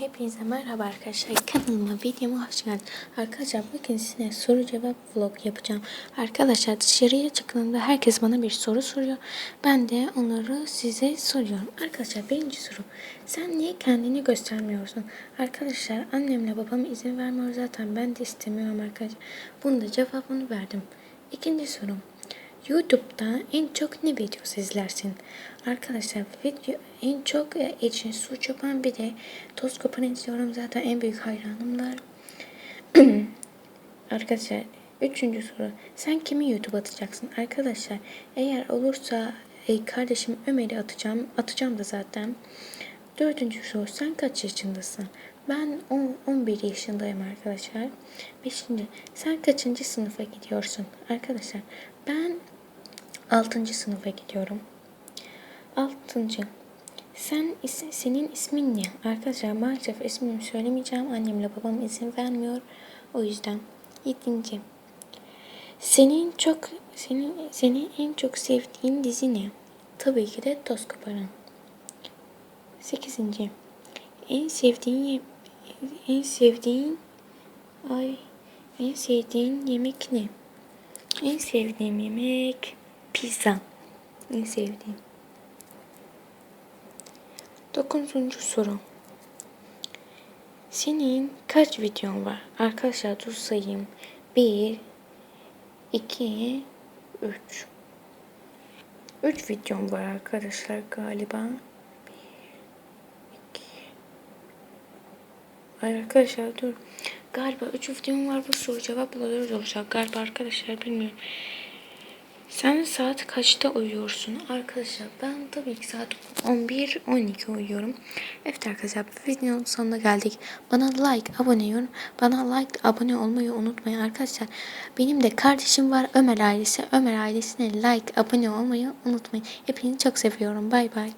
Hepinize merhaba arkadaşlar. Kanalıma videoma hoş geldiniz. Arkadaşlar bugün size soru cevap vlog yapacağım. Arkadaşlar dışarıya çıktığımda herkes bana bir soru soruyor. Ben de onları size soruyorum. Arkadaşlar birinci soru. Sen niye kendini göstermiyorsun? Arkadaşlar annemle babam izin vermiyor zaten. Ben de istemiyorum arkadaşlar. Bunun da cevabını verdim. İkinci sorum. YouTube'da en çok ne videosu izlersin? Arkadaşlar video en çok e, için su çoban bir de toz kopan izliyorum zaten en büyük hayranımlar. Arkadaşlar üçüncü soru. Sen kimi YouTube atacaksın? Arkadaşlar eğer olursa e, kardeşim Ömer'i atacağım. Atacağım da zaten. Dördüncü soru. Sen kaç yaşındasın? Ben 10, 11 yaşındayım arkadaşlar. Beşinci. Sen kaçıncı sınıfa gidiyorsun? Arkadaşlar ben 6. sınıfa gidiyorum. 6. Sen is- senin ismin ne? Arkadaşlar maalesef ismimi söylemeyeceğim. Annemle babam izin vermiyor. O yüzden. 7. Senin çok senin senin en çok sevdiğin dizi ne? Tabii ki de Toz Koparan. 8. En sevdiğin en sevdiğin ay en sevdiğin yemek ne? En sevdiğim yemek pizza. En sevdiğim. Dokuzuncu soru. Senin kaç videon var? Arkadaşlar dur sayayım. Bir, iki, üç. Üç videom var arkadaşlar galiba. Ay arkadaşlar dur. Galiba 3 videom var bu soru cevapları olacak galiba arkadaşlar bilmiyorum. Sen saat kaçta uyuyorsun? Arkadaşlar ben tabii ki saat 11-12 uyuyorum. Evet arkadaşlar videonun sonuna geldik. Bana like, abone olun. Bana like, abone olmayı unutmayın arkadaşlar. Benim de kardeşim var Ömer ailesi. Ömer ailesine like, abone olmayı unutmayın. Hepinizi çok seviyorum. Bay bay.